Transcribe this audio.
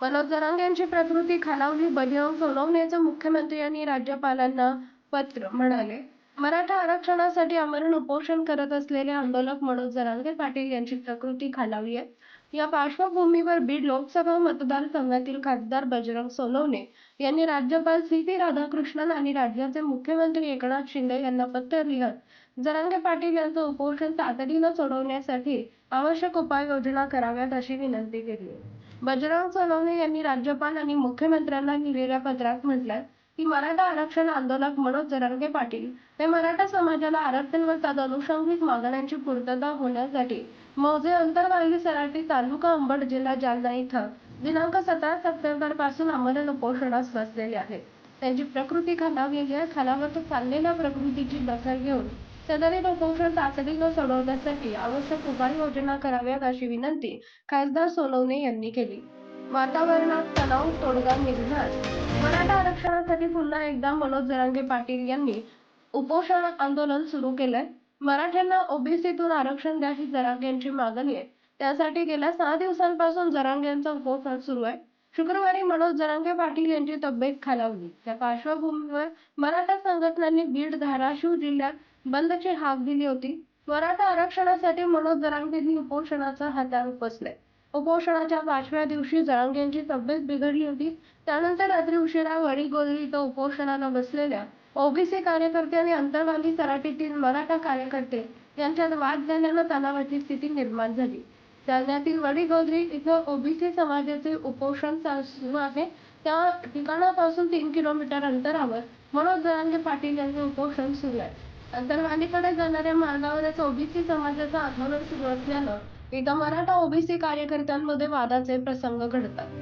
मनोज जरांगे यांची प्रकृती खालावली बजरंग सोडवण्याचं मुख्यमंत्री आणि राज्यपालांना पत्र म्हणाले. मराठा आरक्षणासाठी आमरण उपोषण करत असलेले आंदोलक मनोज जरांगे पाटील यांची प्रकृती खालावली आहे. या पार्श्वभूमीवर बीड लोकसभा मतदारसंघातील खासदार बजरंग सोनवणे यांनी राज्यपाल सी पी राधाकृष्णन आणि राज्याचे मुख्यमंत्री एकनाथ शिंदे यांना पत्र लिहत जरांगे पाटील यांचं उपोषण तातडीनं सोडवण्यासाठी आवश्यक उपाययोजना कराव्यात अशी विनंती केली. बजरंग सोनवणे यांनी राज्यपाल आणि मुख्यमंत्र्यांना लिहिलेल्या पत्रात म्हटलंय की मराठा आरक्षण आंदोलक मनोज जरांगे पाटील हे मराठा समाजाला आरक्षण व तदनुषंगिक मागण्यांची पूर्तता होण्यासाठी मौजे अंतरवाली सराटी तालुका अंबड जिल्हा जालना इथं दिनांक सतरा सप्टेंबरपासून आमरण उपोषणास बसलेले आहेत. त्यांची प्रकृती खालावलेली आहे. खालावर चाललेल्या प्रकृतीची दखल घेऊन सदरील उपोषण तातडीनं सोडवण्यासाठी आवश्यक उपाययोजना कराव्यात अशी विनंती खासदार सोनवणे यांनी केली. वातावरणात तणाव तोडगा निघणार मराठा आरक्षणासाठी पुन्हा एकदा मनोज जरांगे पाटील यांनी उपोषण आंदोलन सुरू केलंय. मराठ्यांना ओबीसीतून आरक्षण द्या ही जरांगे यांची मागणी आहे. त्यासाठी गेल्या सहा दिवसांपासून जरांगे यांचा उपोषण सुरू आहे. शुक्रवारी मनोज जरांगे पाटील यांची तब्येत खालावली. त्या पार्श्वभूमीवर मराठा संघटनांनी बीड धाराशिव जिल्ह्यात बंदची हाक दिली होती. मराठा आरक्षणासाठी मनोज जरांगेंनी उपोषणाचा हाताळ उपसले. उपोषणाच्या पाचव्या दिवशी जरांगेंची तब्येत बिघडली होती. त्यानंतर रात्री उशिरा वडीगोद्री इथं उपोषणाला बसलेल्या ओबीसी कार्यकर्ते आणि अंतरवाली तराटीतील मराठा कार्यकर्ते यांच्यात वाद झाल्यानं तणावाची स्थिती निर्माण झाली. जालन्यातील वडीगोद्री इथं ओबीसी समाजाचे उपोषण सुरू आहे. त्या ठिकाणापासून तीन किलोमीटर अंतरावर मनोज जरांगे पाटील यांचे उपोषण सुरू आहे. अंतरवालीकडे जाणाऱ्या मार्गावरच ओबीसी समाजाचं आंदोलन सुरू असल्यानं इथं मराठा ओबीसी कार्यकर्त्यांमध्ये वादाचे प्रसंग घडतात.